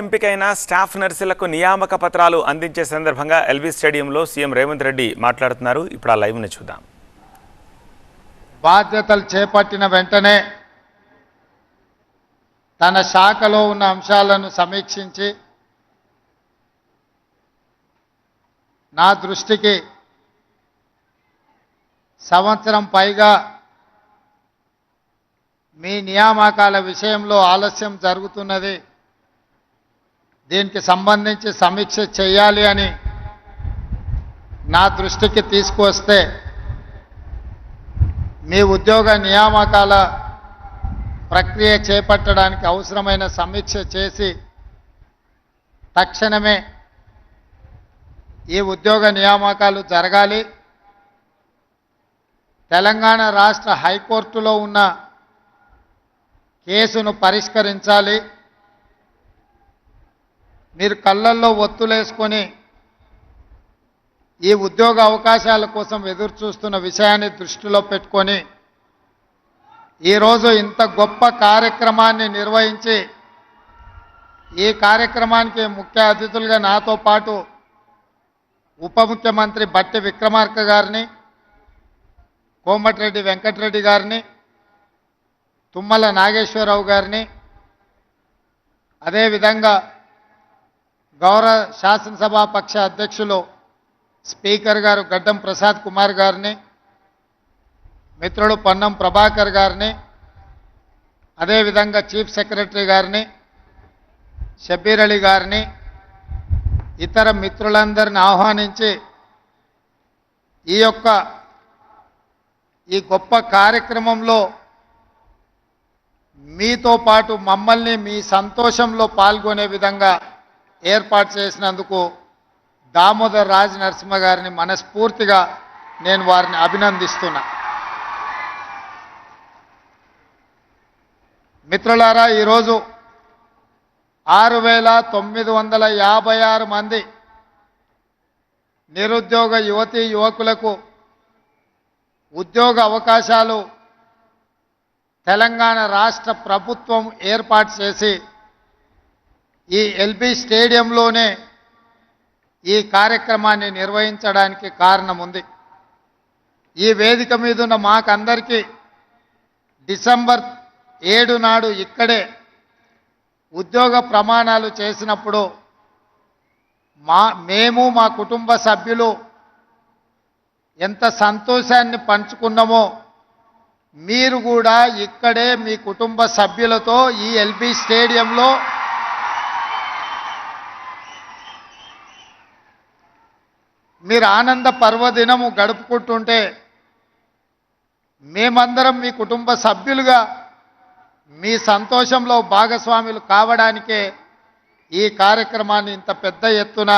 ఎంపికైన స్టాఫ్ నర్సులకు నియామక పత్రాలు అందించే సందర్భంగా ఎల్బీ స్టేడియంలో సీఎం రేవంత్ రెడ్డి మాట్లాడుతున్నారు. ఇప్పుడు ఆ లైవ్ని చూద్దాం. బాధ్యతలు చేపట్టిన వెంటనే తన శాఖలో ఉన్న అంశాలను సమీక్షించి నా దృష్టికి సంవత్సరం పైగా మీ నియామకాల విషయంలో ఆలస్యం జరుగుతున్నది. దీనికి సంబంధించి సమీక్ష చేయాలి అని నా దృష్టికి తీసుకువస్తే మీ ఉద్యోగ నియామకాల ప్రక్రియ చేపట్టడానికి అవసరమైన సమీక్ష చేసి తక్షణమే ఈ ఉద్యోగ నియామకాలు జరగాలి. తెలంగాణ రాష్ట్ర హైకోర్టులో ఉన్న కేసును పరిష్కరించాలి. మీరు కళ్ళల్లో ఒత్తులేసుకొని ఈ ఉద్యోగ అవకాశాల కోసం ఎదురు చూస్తున్న విషయాన్ని దృష్టిలో పెట్టుకొని ఈరోజు ఇంత గొప్ప కార్యక్రమాన్ని నిర్వహించి ఈ కార్యక్రమానికి ముఖ్య అతిథులుగా నాతో పాటు ఉప ముఖ్యమంత్రి బట్టి విక్రమార్క గారిని కోమటిరెడ్డి వెంకటరెడ్డి గారిని తుమ్మల నాగేశ్వరరావు గారిని అదేవిధంగా గౌరవ శాసనసభా పక్ష అధ్యక్షులు స్పీకర్ గారు గడ్డం ప్రసాద్ కుమార్ గారిని మిత్రుడు పొన్నం ప్రభాకర్ గారిని అదేవిధంగా చీఫ్ సెక్రటరీ గారిని షబీర్ అలీ గారిని ఇతర మిత్రులందరిని ఆహ్వానించి ఈ యొక్క ఈ గొప్ప కార్యక్రమంలో మీతో పాటు మమ్మల్ని మీ సంతోషంలో పాల్గొనే విధంగా ఏర్పాటు చేసినందుకు దామోదర్ రాజ్ నరసింహ గారిని మనస్ఫూర్తిగా నేను వారిని అభినందిస్తున్నా. మిత్రులారా ఈరోజు ఆరు వేల తొమ్మిది వందల యాభై ఆరు మంది నిరుద్యోగ యువతీ యువకులకు ఉద్యోగ అవకాశాలు తెలంగాణ రాష్ట్ర ప్రభుత్వం ఏర్పాటు చేసి ఈ ఎల్బీ స్టేడియంలోనే ఈ కార్యక్రమాన్ని నిర్వహించడానికి కారణం ఉంది ఈ వేదిక మీద ఉన్న మాకందరికీ డిసెంబర్ ఏడు నాడు ఇక్కడే ఉద్యోగ ప్రమాణాలు చేసినప్పుడు మా మేము మా కుటుంబ సభ్యులు ఎంత సంతోషాన్ని పంచుకున్నామో మీరు కూడా ఇక్కడే మీ కుటుంబ సభ్యులతో ఈ ఎల్బీ స్టేడియంలో మీరు ఆనంద పర్వదినము గడుపుకుంటుంటే మేమందరం మీ కుటుంబ సభ్యులుగా మీ సంతోషంలో భాగస్వాములు కావడానికే ఈ కార్యక్రమాన్ని ఇంత పెద్ద ఎత్తున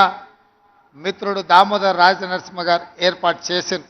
మిత్రుడు దామోదర్ రాజనరసింహ గారు ఏర్పాటు చేసింది